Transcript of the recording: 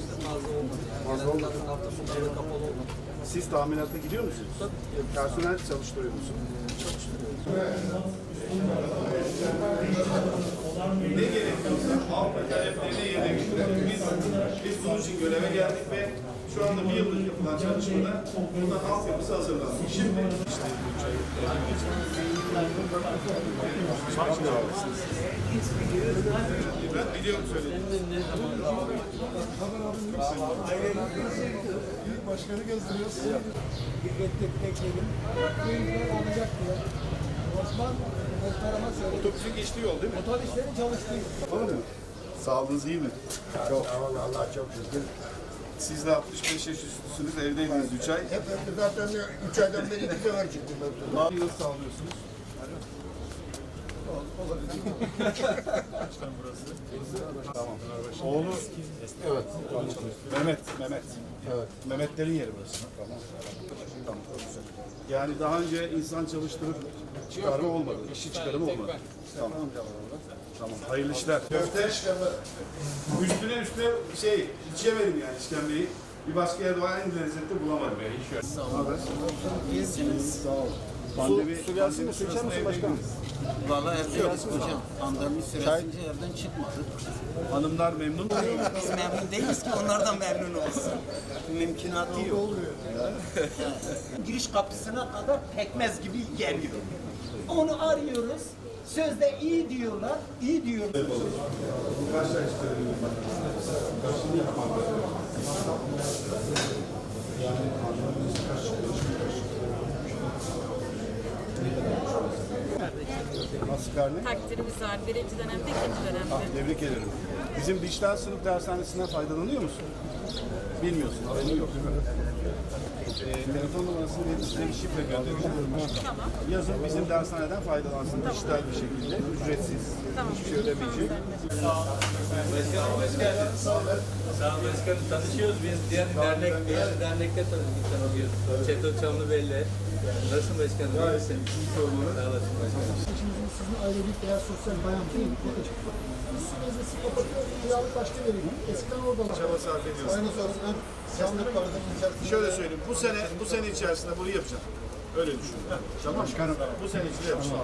işte fazla olmadı. Yani. Genelde zaten hafta sonları kapalı olmadı. Siz taminata gidiyor musunuz? Personel çalıştırıyor musunuz? ne gerekiyorsa halk taleplerine yerine getirelim. Biz, biz bunun için göreve geldik ve şu anda bir yıllık yapılan çalışmada bundan altyapısı hazırlandı. Şimdi işte ben biliyorum söyledim. Başkanı gösteriyoruz. Hükümet'te bekledim. Kuyumcular alacak diye. Osman muhtarıma söyledi. Otobüsün geçtiği yol değil mi? Otobüslerin çalıştığı. Sağlığınız iyi mi? Çok Allah Allah çok şükür. Siz de 65 yaş üstüsünüz, evdeydiniz 3 ay. Hep hep zaten 3 aydan beri iki sefer çıktım. Ne yıl sağlıyorsunuz? Tamam. Oğlu evet. Mehmet, Mehmet. Evet. Mehmetlerin yeri burası. Tamam. Tamam. güzel. Yani daha önce insan çalıştırıp çıkarma olmadı. İşçi çıkarımı olmadı. Tamam. Tamam. Hayırlı işler. Köfte üstüne üstüne şey içemedim yani işkembeyi. Bir başka yerde var aynı lezzette bulamadım. Sağ olun. Sağ olun. Pandemi, su, su gelsin mi? Su içer misin başkanım? Valla evdeyiz hocam. Pandemi süresince evden çıkmadık. Hanımlar memnun mu? Biz memnun değiliz ki onlar da memnun olsun. Mümkünatı yok. Giriş kapısına kadar pekmez gibi geliyor. Onu arıyoruz. Sözde iyi diyorlar, iyi diyor. Nasıl karne? Takdirimiz var. Birinci dönemde, ikinci dönemde. Ah, tebrik ederim. Bizim dijital sınıf dershanesinden faydalanıyor musun? Bilmiyorsun, haberin yok. Ee, telefon numarasını verip size bir şifre göndereceğim. Tamam. Yazın bizim dershaneden faydalansın dijital bir şekilde, ücretsiz. Tamam. Hiçbir şey ödemeyecek. Başkanım hoş geldiniz. Sağ olun. Sağ olun başkanım. Tanışıyoruz biz. Diğer dernek, diğer dernekte tanıştık tanıyoruz. Çeto Çamlıbelli. Nasılsın başkanım? İyi misin? Sağ olasın başkanım. Seçimimizin sizin ailelik veya sosyal bayan değil. Biz sürenizi kapatıyor. Kiralık başka verin. Eskiden orada. Çaba sarf ediyorsun. Aynı vardı. Şöyle söyleyeyim, bu sene bu sene içerisinde bunu yapacağım. Öyle düşün. Tamam. Bu sene içinde yapacağım.